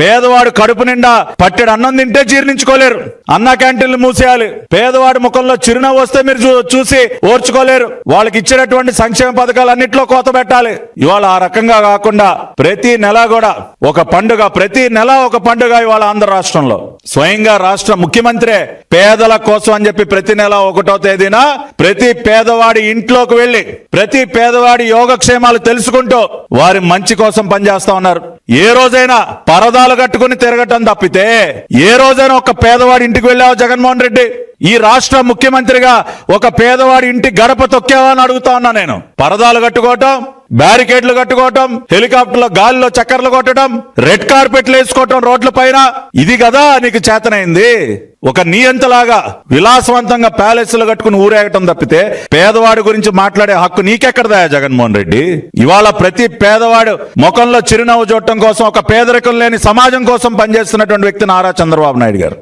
పేదవాడు కడుపు నిండా పట్టెడు అన్నం తింటే జీర్ణించుకోలేరు. అన్న క్యాంటీన్లు మూసేయాలి. పేదవాడి ముఖంలో చిరునవ్వు వస్తే మీరు చూసి ఓర్చుకోలేరు. వాళ్ళకి ఇచ్చినటువంటి సంక్షేమ పథకాలు అన్నింటిలో కోత పెట్టాలి. ఇవాళ ఆ రకంగా కాకుండా ప్రతి నెల కూడా ఒక పండుగ ప్రతి నెల ఒక పండుగ ఇవాళ ఆంధ్ర రాష్ట్రంలో. స్వయంగా రాష్ట్ర ముఖ్యమంత్రే పేదల కోసం అని చెప్పి ప్రతి నెల ఒకటో తేదీన ప్రతి పేదవాడి ఇంట్లోకి వెళ్ళి ప్రతి పేదవాడి యోగక్షేమాలు తెలుసుకుంటూ వారి మంచి కోసం పనిచేస్తా ఉన్నారు. ఏ రోజైనా పరదాలు కట్టుకుని తిరగటం తప్పితే ఏ రోజైనా ఒక పేదవాడి ఇంటికి వెళ్ళావు జగన్మోహన్ రెడ్డి? ఈ రాష్ట్ర ముఖ్యమంత్రిగా ఒక పేదవాడి ఇంటి గడప తొక్కావా అని అడుగుతా ఉన్నా నేను. పరదాలు కట్టుకోవటం బ్యారికేడ్లు కట్టుకోవటం హెలికాప్టర్లో గాలిలో చక్కర్లు కొట్టడం రెడ్ కార్పెట్లు వేసుకోవటం రోడ్ల పైన. ఇది కదా నీకు చేతనైంది. ఒక నియంతలాగా విలాసవంతంగా ప్యాలెస్లు కట్టుకుని ఊరేగటం తప్పితే పేదవాడి గురించి మాట్లాడే హక్కు నీకెక్కడదా జగన్మోహన్ రెడ్డి? ఇవాళ ప్రతి పేదవాడు ముఖంలో చిరునవ్వు చూడటం కోసం ఒక పేదరికం లేని సమాజం కోసం పనిచేస్తున్నటువంటి వ్యక్తి నారా చంద్రబాబు నాయుడు గారు.